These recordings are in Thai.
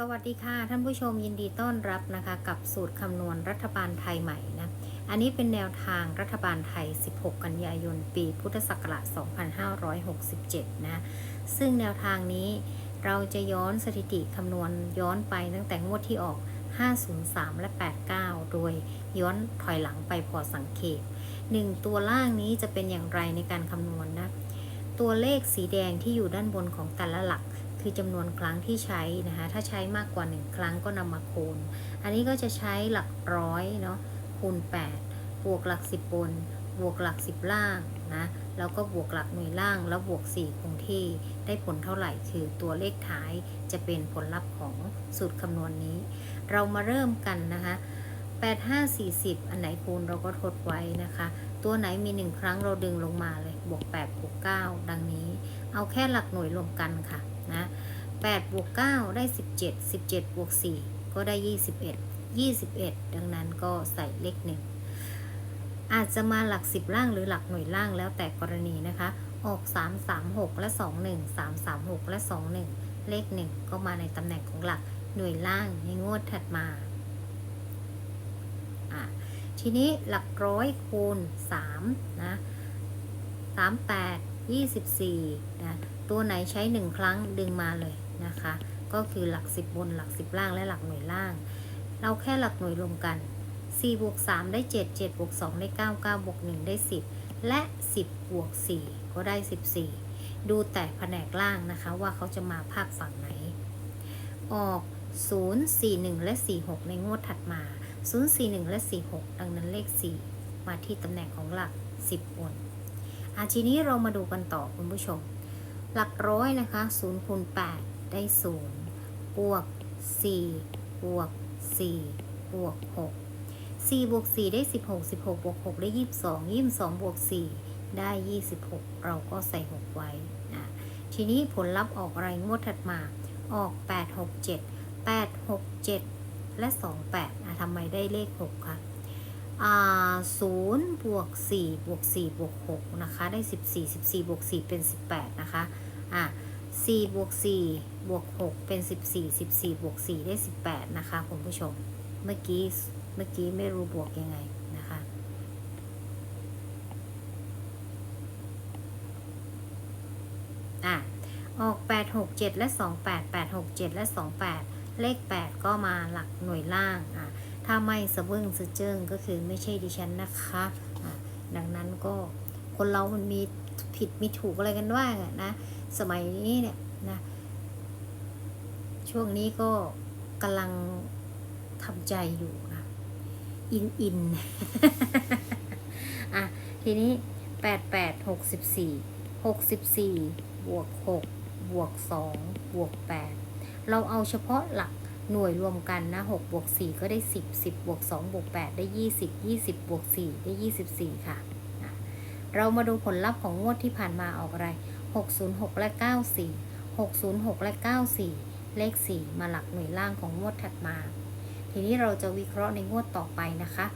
สวัสดีค่ะ ท่านผู้ชมยินดีต้อนรับนะคะ กับสูตรคำนวณรัฐบาลไทยใหม่นะ อันนี้เป็นแนวทางรัฐบาลไทย 16 กันยายน ปีพุทธศักราช 2567 นะ ซึ่งแนวทางนี้เราจะย้อนสถิติคำนวณย้อนไปตั้งแต่งวดที่ออก 503 และ 89 โดยย้อนถอยหลังไปพอสังเกตหนึ่งตัวล่างนี้จะเป็นอย่างไรในการคำนวณนะ ตัวเลขสีแดงที่อยู่ด้านบนของแต่ละหลัก คือจำนวนครั้งที่ใช้นะคะถ้าใช้มากกว่า 1 ครั้งก็นำมาคูณ อันนี้ก็จะใช้หลักร้อยเนาะคูณ 8 บวกหลัก 10 บน บวกหลัก 10 ล่างนะแล้วก็บวกหลักหน่วยล่างแล้วบวก 4 คงที่ได้ผลเท่าไหร่คือตัวเลขท้ายจะเป็นผลลัพธ์ของสูตรคำนวณนี้ เรามาเริ่มกันนะคะ8 5 40 อันไหนคูณเราก็ทดไว้นะคะ ตัวไหนมี 1 ครั้งเราดึงลงมาเลย บวก8บวก9ดังนี้ เอาแค่หลักหน่วยรวมกันค่ะ นะ8บวก9ได้ 17 17บวก4ก็ได้ 21 21 ดังนั้นก็ใส่เลขหนึ่งอาจจะมาหลัก 10 ล่างหรือหลักหน่วยล่างแล้วแต่กรณีนะคะ ออก 3 3 6 และ 2 1 3 3 6 และ 2 1 เลข 1 ก็มาในตำแหน่งของหลักหน่วยล่างในงวดถัดมาทีนี้หลักร้อยคูณ3นะ38 24นะตัวไหนใช้ 1 ครั้งดึงมาเลยนะคะ ก็คือหลัก 10 บนหลัก 10 ล่างและหลักหน่วยล่าง เราแค่หลักหน่วยรวมกัน4บวก3ได้ 7 7บวก2ได้9 9บวก1ได้ 10 และ 10บวก4ก็ได้ 14 ดูแต่แผนกล่างนะคะว่าเขาจะมาภาคฝั่งไหน ออก 0 4 1 และ 46 ในงวดถัดมา 0 4 1 และ 46 ดังนั้นเลข 4 มาที่ตำแหน่งของหลัก 10บน อาทีนี้เรามาดูกันต่อคุณผู้ชม หลักร้อยนะคะ0คูณ8ได้0บวก4บวก4บวก6 4บวก4ได้ 16 16บวก6ได้ 22 22บวก4ได้ 26 เราก็ใส่ 6 ไว้นะทีนี้ผลลัพธ์ออกอะไรงวดถัดมาออก 8 6 7 8 6 7 และ 2 8อะทำไมได้เลข 6 คะ อ่า0บวก4บวก4บวก6นะคะ ได้14 14บวก4เป็น18นะคะอะ4บวก4บวก6เป็น14 14บวก4ได้18นะคะคุณผู้ชม เมื่อกี้เมื่อกี้ไม่รู้บวกยังไงนะคะอะออก8 6 7และ2 8 8 6 7และ2 8เลข8ก็มาหลักหน่วยล่างอะ ถ้าไม่สะบึ้งสะเจิงก็คือไม่ใช่ดิฉันนะคะดังนั้นก็คนเรามันมีผิดมีถูกอะไรกันว่างนะสมัยนี้เนี่ยนะช่วงนี้ก็กำลังทำใจอยู่นะอินอินอะทีนี้แปดแปดหกสิบสี่หกสิบสี่บวกหกบวกสองบวกแปดเราเอาเฉพาะหลัก หน่วยรวมกันนะหกบวกสี่ก็ได้สิบสิบบวกสองบวกแปดได้ยี่สิบยี่สิบบวกสี่ได้ยี่สิบสี่ค่ะอะเรามาดูผลลัพธ์ของงวดที่ผ่านมาออกอะไร 606 และ 94 606 และ 94 เลข 4 มาหลักหน่วยล่างของงวดถัดมา ทีนี้เราจะวิเคราะห์ในงวดต่อไปนะคะ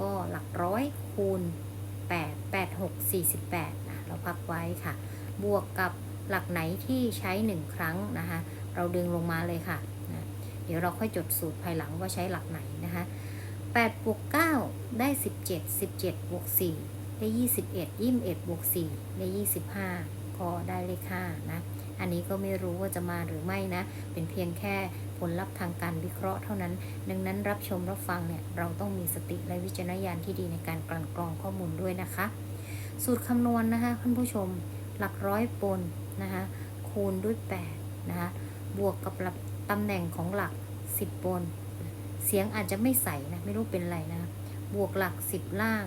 ก็หลักร้อยคูณ 8 8 6 48นะเราพักไว้ค่ะ บวกกับหลักไหนที่ใช้ 1 ครั้งนะคะ เราดึงลงมาเลยค่ะ เดี๋ยวเราค่อยจดสูตรภายหลังว่าใช้หลักไหนนะคะ8บวก9ได้ 17 17บวก4ได้ 21 21บวก4ได้ 25 ก็ได้เลข5นะ อันนี้ก็ไม่รู้ว่าจะมาหรือไม่นะ เป็นเพียงแค่ผลลัพธ์ทางการวิเคราะห์เท่านั้น ดังนั้นรับชมรับฟังเนี่ย เราต้องมีสติและวิจารณญาณที่ดีในการกลั่นกรองข้อมูลด้วยนะคะ สูตรคำนวณนะคะท่านผู้ชม หลักร้อยปนนะคะคูณด้วย8นะคะบวกกับลักตำแหน่งของหลัก 10ปนเสียงอาจจะไม่ใสนะ ไม่รู้เป็นไรนะ บวกหลัก10ล่าง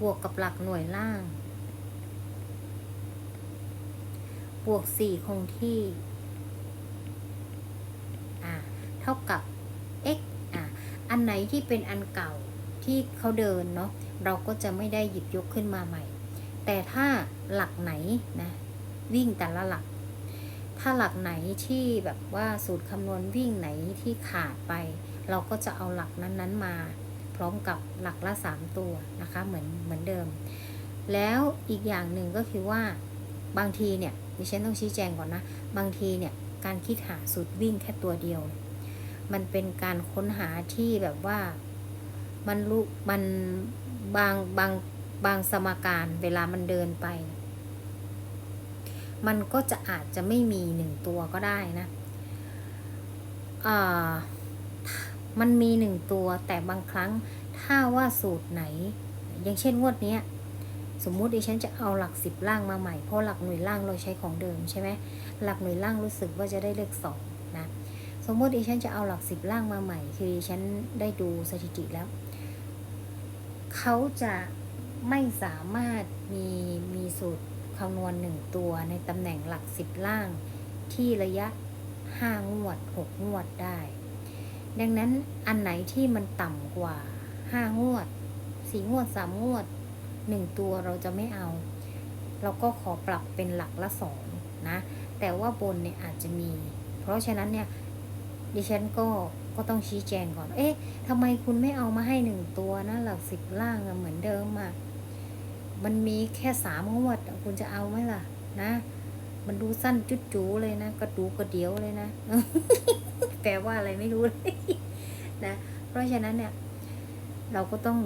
บวกกับหลักหน่วยล่าง บวก4คงที่ อ่า เท่ากับ x อ่าอันไหนที่เป็นอันเก่าที่เขาเดินเนาะ เราก็จะไม่ได้หยิบยกขึ้นมาใหม่ แต่ถ้าหลักไหนนะ วิ่งแต่ละหลัก ถ้าหลักไหนที่แบบว่าสูตรคำนวณวิ่งไหนที่ขาดไป เราก็จะเอาหลักนั้นๆมา พร้อมกับหลักละ 3 ตัวนะคะเหมือนเหมือนเดิม แล้วอีกอย่างหนึ่งก็คือว่าบางทีเนี่ยดิฉันต้องชี้แจงก่อนนะ บางทีเนี่ยการคิดหาสูตรวิ่งแค่ตัวเดียว มันเป็นการค้นหาที่แบบว่ามันรู้มันบางบางบางสมการเวลามันเดินไป มันก็จะอาจจะไม่มีหนึ่งตัวก็ได้นะมันมีหนึ่งตัวแต่บางครั้งถ้าว่าสูตรไหน อย่างเช่นงวดเนี้ยสมมุติดิฉันจะเอาหลักสิบล่างมาใหม่เพราะหลักหน่วยล่างเราใช้ของเดิมใช่ไหมหลักหน่วยล่างรู้สึกว่าจะได้เลขสองนะสมมติดิฉันจะเอาหลักสิบล่างมาใหม่ คือดิฉันได้ดูสถิติแล้ว เขาจะไม่สามารถมีมีสูตร คำนวณหนึ่งตัวในตำแหน่งหลักสิบล่าง ที่ระยะห้างวดหกงวดได้ ดังนั้นอันไหนที่มันต่ำกว่าห้างวดสี่งวดสามงวดหนึ่งตัวเราจะไม่เอา เราก็ขอปรับเป็นหลักละสองนะ แต่ว่าบนเนี่ยอาจจะมี เพราะฉะนั้นเนี่ยดิฉันก็ก็ต้องชี้แจงก่อน เอ๊ะทำไมคุณไม่เอามาให้หนึ่งตัวนะ หลักสิบล่างอะเหมือนเดิมอะ มันมีแค่สามงวดอะคุณจะเอาไหมล่ะ นะ มันดูสั้นจุดจูเลยนะกระดูกระเดียวเลยนะ แปลว่าอะไรไม่รู้เลยนะ เพราะฉะนั้นเนี่ย เราก็ต้อง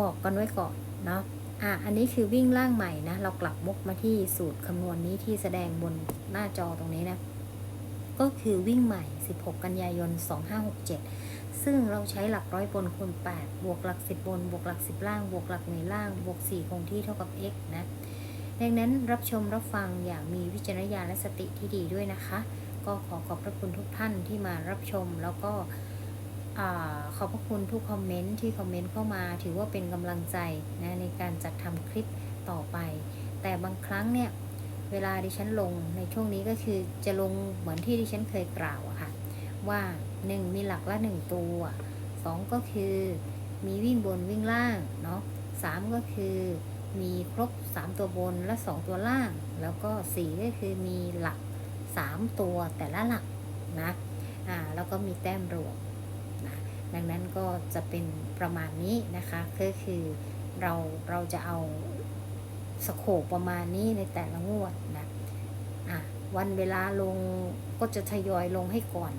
บอกกันไว้ก่อนเนาะอะ อันนี้คือวิ่งล่างใหม่นะ เรากลับมุกมาที่สูตรคำนวณนี้ที่แสดงบนหน้าจอตรงนี้นะ ก็คือวิ่งใหม่ 16 กันยายน 2567 ซึ่งเราใช้หลักร้อยบนคูณ 8 บวกหลัก 10 บน บวกหลัก 10 ล่าง บวกหลักหน่วยล่าง บวก 4 คงที่เท่ากับ x นะ ดังนั้นรับชมรับฟังอย่างมีวิจารณญาณและสติที่ดีด้วยนะคะ ก็ขอขอบพระคุณทุกท่านที่มารับชมแล้วก็อขอบพระคุณทุกคอมเมนต์ที่คอมเมนต์เข้ามา ถือว่าเป็นกำลังใจนะในการจัดทำคลิปต่อไป แต่บางครั้งเนี่ย เวลาดิฉันลงในช่วงนี้ก็คือจะลงเหมือนที่ดิฉันเคยกล่าวอะค่ะ ว่า 1 มีหลักละ 1 ตัว 2 ก็คือมีวิ่งบนวิ่งล่างเนาะ3ก็คือมีครบ 3 ตัวบนและ 2 ตัวล่าง แล้วก็ 4 ก็คือมีหลัก 3 ตัวแต่ละหลักนะอ่าแล้วก็มีแต้มรวมนะดังนั้นก็จะเป็นประมาณนี้นะคะก็คือเราเราจะเอา สโคปประมาณนี้ในแต่ละงวดนะอะวันเวลาลงก็จะทยอยลงให้ก่อน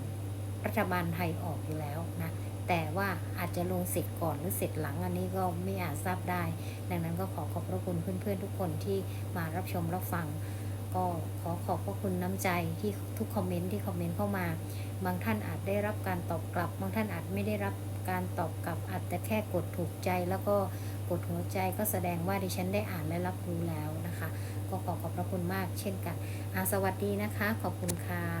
รัฐบาลไทยออกอยู่แล้วนะแต่ว่าอาจจะลงเสร็จก่อนหรือเสร็จหลังอันนี้ก็ไม่อาจทราบได้ ดังนั้นก็ขอขอบพระคุณเพื่อนๆทุกคนที่มารับชมรับฟัง ก็ขอขอบพระคุณน้ำใจที่ทุกคอมเมนต์ที่คอมเมนต์เข้ามา บางท่านอาจได้รับการตอบกลับ บางท่านอาจไม่ได้รับการตอบกลับอาจจะแค่กดถูกใจแล้วก็ กดหัวใจก็แสดงว่าดิฉันได้อ่านและรับรู้แล้วนะคะ ก็ขอขอบพระคุณมากเช่นกันอาสวัสดีนะคะ ขอบคุณค่ะ